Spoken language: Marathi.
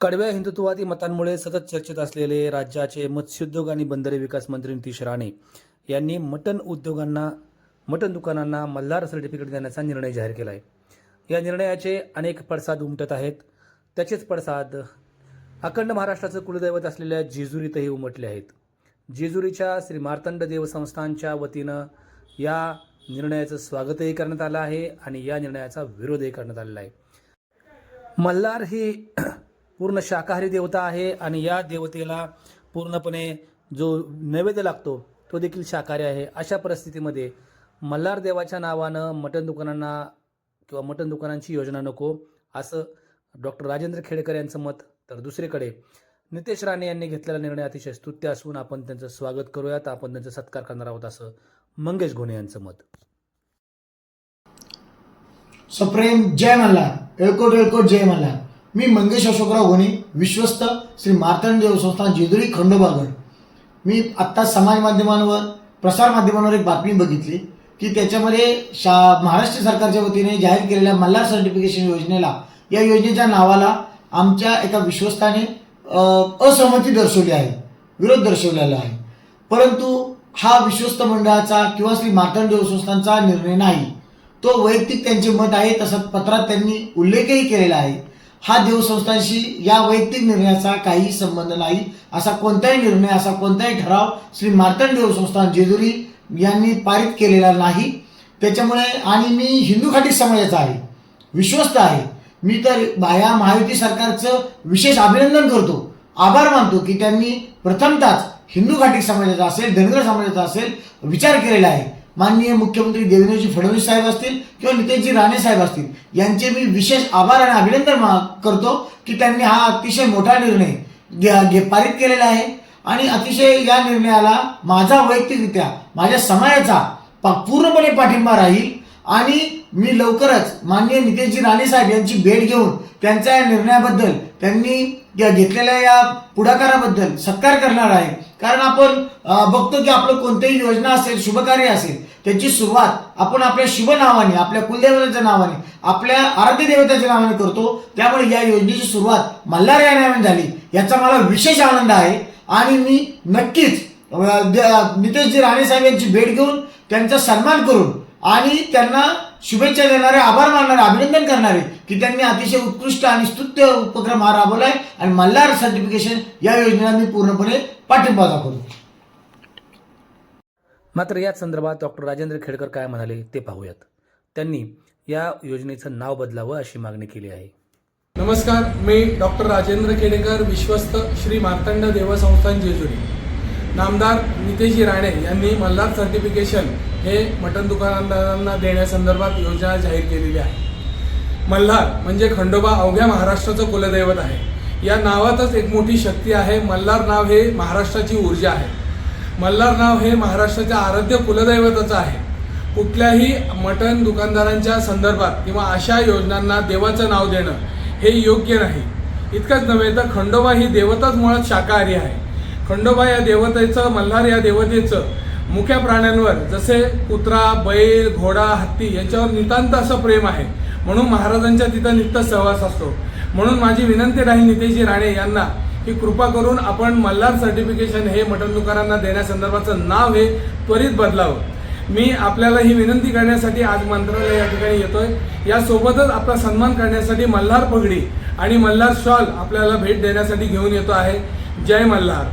कडव्या हिंदुत्ववादी मतांमुळे सतत चर्चेत असलेले राज्याचे मत्स्योद्योग आणि बंदरे विकास मंत्री नितीश राणे यांनी मटन उद्योगांना मटन दुकानांना मल्हार सर्टिफिकेट देण्याचा निर्णय जाहीर केला आहे या निर्णयाचे अनेक पडसाद उमटत आहेत. त्याचेच पडसाद अखंड महाराष्ट्राचं कुलदैवत असलेल्या जेजुरीतही उमटले आहेत. जेजुरीच्या श्री मार्तंड देवसंस्थानच्या वतीनं या निर्णयाचं स्वागतही करण्यात आलं आहे आणि या निर्णयाचा विरोधही करण्यात आलेला आहे. मल्हार ही पूर्ण शाकाहारी देवता आहे आणि या देवतेला पूर्णपणे जो नैवेद्य लागतो तो देखील शाकाहारी आहे. अशा परिस्थितीमध्ये मल्हार देवाच्या नावानं मटण दुकानांना किंवा मटण दुकानांची योजना नको असं डॉक्टर राजेंद्र खेडेकर यांचं मत. तर दुसरीकडे नितेश राणे यांनी घेतलेला निर्णय अतिशय स्तुत्य असून आपण त्यांचं स्वागत करूयात. आपण त्यांचा सत्कार करणार आहोत असं मंगेश घोणे यांचं मत. सप्रेम जय मल्हार. एळकोट एळकोट जय मल्हार. मी मंगेश अशोकराव घोणे विश्वस्त श्री मार्तंडदेव संस्थान जेजुरी खंडोबागड. मी आत्ता समाज माध्यमांवर प्रसार माध्यमांवर एक बातमी बघितली की त्याच्यामध्ये शा महाराष्ट्र सरकारच्या वतीने जाहीर केलेल्या मल्हार सर्टिफिकेशन योजनेला या योजनेच्या नावाला आमच्या एका विश्वस्ताने असहमती दर्शवली आहे विरोध दर्शवलेला आहे. परंतु हा विश्वस्त मंडळाचा किंवा श्री मार्तंडदेव संस्थांचा निर्णय नाही. तो वैयक्तिक त्यांचे मत आहे तसंच पत्रात त्यांनी उल्लेखही केलेला आहे. हा देवसंस्थांशी या वैयक्तिक निर्णयाचा काही संबंध नाही. असा कोणताही निर्णय असा कोणताही ठराव श्री मार्तंड देवसंस्थान जेजुरी यांनी पारित केलेला नाही. त्याच्यामुळे आणि मी हिंदू घाटी समाजाचा आहे विश्वस्त आहे. मी तर या महायुती सरकारचं विशेष अभिनंदन करतो. आभार मानतो की त्यांनी प्रथमतःच हिंदू घाटी समाजाचा असेल धनगर समाजाचा असेल विचार केलेला आहे. माननीय मुख्यमंत्री देवेंद्रजी फडणवीस साहेब असतील किंवा नितेशजी राणे साहेब असतील यांचे मी विशेष आभार आणि अभिनंदन मा- करतो की त्यांनी हा अतिशय मोठा निर्णय घे- घे- पारित केलेला आहे. आणि अतिशय या निर्णयाला माझा वैयक्तिकरित्या माझ्या समाजाचा पा- पूर्णपणे पाठिंबा राहील आणि मी लवकरच माननीय नितेशजी राणे साहेब यांची भेट घेऊन त्यांच्या या निर्णयाबद्दल त्यांनी या घेतलेल्या या पुढाकाराबद्दल सत्कार करणार आहे. कारण आपण बघतो की आपलं कोणतंही योजना असेल शुभकार्य असेल त्याची सुरुवात आपण आपल्या शुभ नावाने आपल्या कुलदेवताच्या नावाने आपल्या आराध्य देवताच्या नावाने करतो. त्यामुळे या योजनेची सुरुवात मल्हार या नावाने झाली याचा मला विशेष आनंद आहे. आणि मी नक्कीच नितेशजी राणे साहेब यांची भेट घेऊन त्यांचा सन्मान करून आणि त्यांना शुभेच्छा देणारे आभार मानणारे अभिनंदन करणारे की त्यांनी अतिशय उत्कृष्ट आणि स्तुत्य उपक्रम हा राबवलाय आणि मल्हार सर्टिफिकेशन या योजनेला मी पूर्णपणे पाठिंबा दाखवतो. मात्र याच संदर्भात डॉक्टर राजेंद्र खेडकर काय म्हणाले ते पाहूयात. त्यांनी या योजनेचं नाव बदलावं अशी मागणी केली आहे. नमस्कार मी डॉक्टर राजेंद्र केडेकर विश्वस्त श्री मार्तंड देवसंस्थान जेजुरी. नामदार नितेशजी राणे यांनी मल्हार सर्टिफिकेशन हे मटण दुकानदारांना देण्यासंदर्भात योजना जाहीर केलेली आहे. मल्हार म्हणजे खंडोबा अवघ्या महाराष्ट्राचं कुलदैवत आहे. या नावातच एक मोठी शक्ती आहे. मल्हार नाव हे महाराष्ट्राची ऊर्जा आहे. मल्हार नाव हे महाराष्ट्राच्या आराध्य कुलदैवताचं आहे. कुठल्याही मटण दुकानदारांच्या संदर्भात किंवा अशा योजनांना देवाचं नाव देणं हे योग्य नाही. इतकंच नव्हे तर खंडोबा ही देवताच मुळात शाकाहारी आहे. खंडोबा या देवतेचं मल्हार या देवतेचं मुख्या प्राण्यांवर जसे कुत्रा बैल घोडा हत्ती यांच्यावर नितांत असं प्रेम आहे. म्हणून महाराजांच्या तिथं नित्य सहवास असतो. म्हणून माझी विनंती राहील नितेशजी राणे यांना की कृपा करून आपण मल्हार सर्टिफिकेशन हे मटण दुकानांना देण्यासंदर्भाचं नाव हे त्वरित बदलावं. मी आपल्याला ही विनंती करण्यासाठी आज मंत्रालय या ठिकाणी येतोय. यासोबतच आपला सन्मान करण्यासाठी मल्हार पगडी आणि मल्हार शॉल आपल्याला भेट देण्यासाठी घेऊन येतो आहे. जय मल्हार.